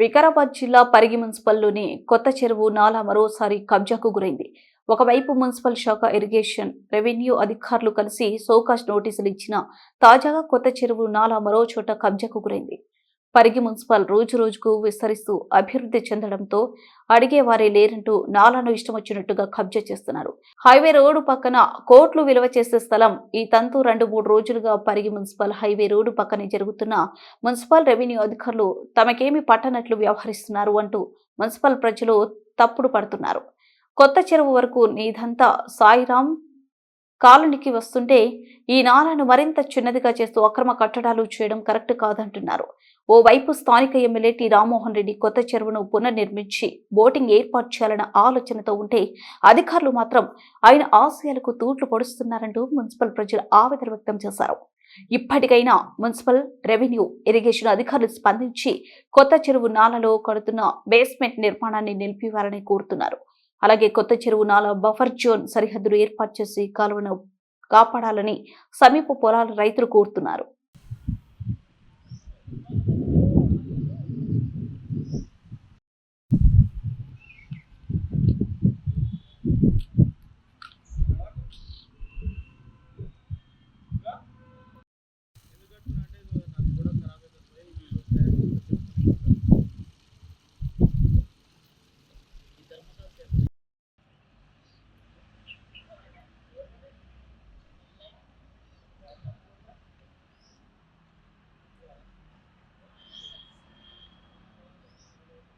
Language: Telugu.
వికారాబాద్ జిల్లా పరిగి మున్సిపల్లోని కొత్త చెరువు నాలా మరోసారి కబ్జాకు గురైంది. ఒకవైపు మున్సిపల్ శాఖ ఇరిగేషన్ రెవెన్యూ అధికారులు కలిసి సోకాష్ నోటీసులు ఇచ్చినా తాజాగా కొత్త చెరువు నాలా మరో చోట కబ్జాకు గురైంది. పరిగి మున్సిపల్ రోజు రోజుకు విస్తరిస్తూ అభివృద్ధి చెందడంతో అడిగేవారే లేరంటూ నాలాను ఇష్టం వచ్చినట్టుగా కబ్జా చేస్తున్నారు. హైవే రోడ్డు పక్కన కోట్లు విలువ చేసే స్థలం ఈ తంతు రెండు మూడు రోజులుగా పరిగి మున్సిపల్ హైవే రోడ్డు పక్కనే జరుగుతున్న మున్సిపల్ రెవెన్యూ అధికారులు తమకేమి పట్టనట్లు వ్యవహరిస్తున్నారు అంటూ మున్సిపల్ ప్రజలు తప్పుడు పడుతున్నారు. కొత్త చెరువు వరకు నీదంతా సాయిరాం కాలనీకి వస్తుంటే ఈ నాలను మరింత చిన్నదిగా చేస్తూ అక్రమ కట్టడాలు చేయడం కరెక్ట్ కాదంటున్నారు. ఓవైపు స్థానిక ఎమ్మెల్యే టి రామ్మోహన్ రెడ్డి కొత్త చెరువును పునర్నిర్మించి బోటింగ్ ఏర్పాటు చేయాలన్న ఆలోచనతో ఉంటే అధికారులు మాత్రం ఆయన ఆశయాలకు తూట్లు పొడుస్తున్నారంటూ మున్సిపల్ ప్రజలు ఆవేదన వ్యక్తం చేశారు. ఇప్పటికైనా మున్సిపల్ రెవెన్యూ ఇరిగేషన్ అధికారులు స్పందించి కొత్త చెరువు నాలలో కడుతున్న బేస్మెంట్ నిర్మాణాన్ని నిలిపివారని కోరుతున్నారు. అలాగే కొత్త చెరువు నాలో బఫర్ జోన్ సరిహద్దులు ఏర్పాటు చేసి కాలువను కాపాడాలని సమీప పొలాల రైతులు కోరుతున్నారు.